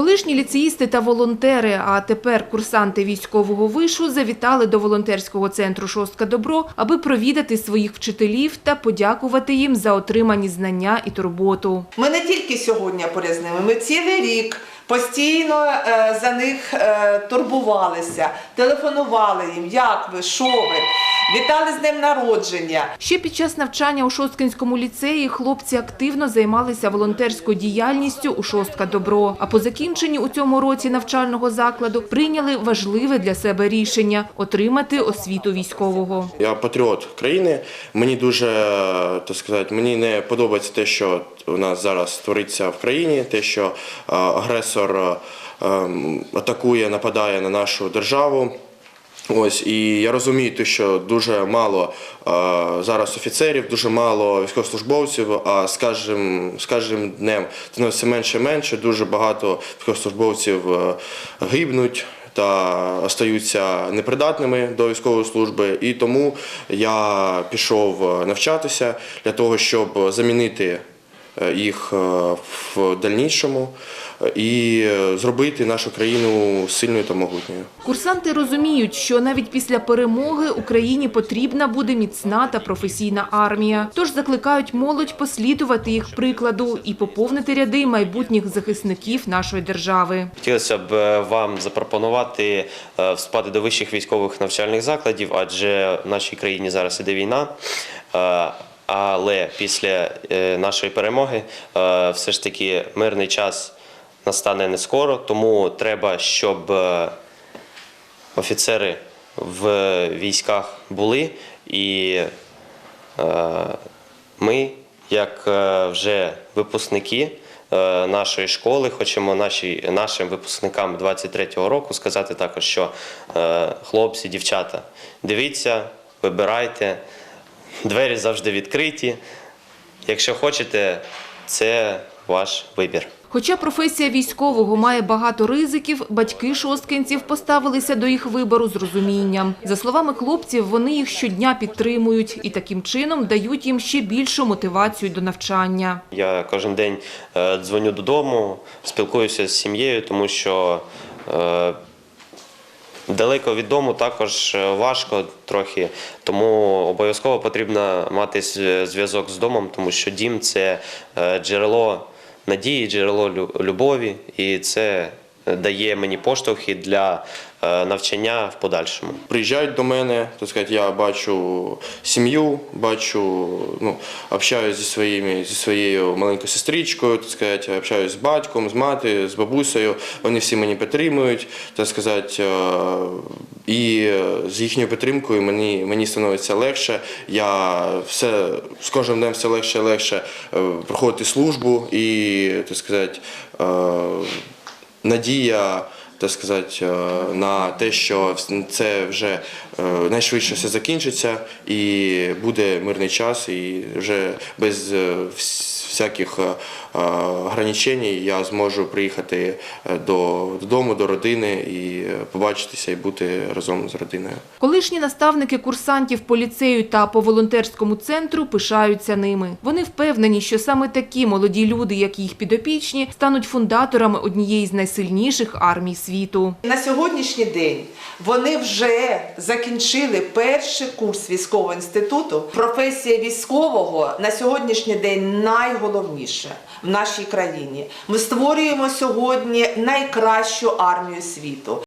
Колишні ліцеїсти та волонтери, а тепер курсанти військового вишу завітали до волонтерського центру Шостка Добро, аби провідати своїх вчителів та подякувати їм за отримані знання і турботу. Ми не тільки сьогодні поряд з ними, ми цілий рік постійно е, за них е, турбувалися, телефонували їм, як ви, що ви, вітали з днем народження. Ще під час навчання у Шосткинському ліцеї хлопці активно займалися волонтерською діяльністю у Шостка Добро. А по закінченні у цьому році навчального закладу прийняли важливе для себе рішення – отримати освіту військового. Я патріот країни. Мені дуже так сказати, мені не подобається те, що у нас зараз твориться в країні, те, що е, агресор е, атакує, нападає на нашу державу. Ось і я розумію, те, що дуже мало е, зараз офіцерів, дуже мало військовослужбовців. А з кожним, з кожним днем все менше і менше. Дуже багато військовослужбовців е, гибнуть та остаються непридатними до військової служби. І тому я пішов навчатися для того, щоб замінити е, їх е, в дальнішому е, і е, зробити нашу країну сильною та могутньою. Курсанти розуміють, що навіть після перемоги Україні потрібна буде міцна та професійна армія. Тож закликають молодь послідувати їх прикладу і поповнити ряди майбутніх захисників нашої держави. Хотілося б е, вам запропонувати е, вступати до вищих військових навчальних закладів, адже в нашій країні зараз іде війна. Але після е, нашої перемоги е, все ж таки мирний час настане не скоро, тому треба, щоб е, офіцери в військах були і ми, як вже випускники нашої школи, хочемо наші, нашим випускникам 23-го року сказати також, що хлопці, дівчата, дивіться, вибирайте, двері завжди відкриті. Якщо хочете, це ваш вибір. Хоча професія військового має багато ризиків, батьки шосткинців поставилися до їх вибору з розумінням. За словами хлопців, вони їх щодня підтримують і таким чином дають їм ще більшу мотивацію до навчання. Я кожен день е, дзвоню додому, спілкуюся з сім'єю, тому що е, далеко від дому також е, важко трохи, тому обов'язково потрібно мати зв'язок з домом, тому що дім це е, джерело надії, джерело любові, і це дає мені поштовхи для е, навчання в подальшому. приїжджають до мене, так сказати, я бачу сім'ю, бачу, ну, общаюсь зі своїми, зі своєю маленькою сестричкою, так сказати, общаюсь з батьком, з матою, з бабусею. Вони всі мені підтримують, так сказати, е, і з їхньою підтримкою мені, мені становиться легше. Я все з кожним днем все легше і легше е, проходити службу і, так сказати, надія так сказати, е, на те, що це вже е, найшвидше все закінчиться і буде мирний час, і вже без е, вс- всяких е, е, ограничень я зможу приїхати е, до, додому, до родини і побачитися і бути разом з родиною. Колишні наставники курсантів по ліцею та по волонтерському центру пишаються ними. Вони впевнені, що саме такі молоді люди, як їх підопічні, стануть фундаторами однієї з найсильніших армій світу. На сьогоднішній день вони вже закінчили перший курс військового інституту. Професія військового на сьогоднішній день найголовніша в нашій країні. Ми створюємо сьогодні найкращу армію світу.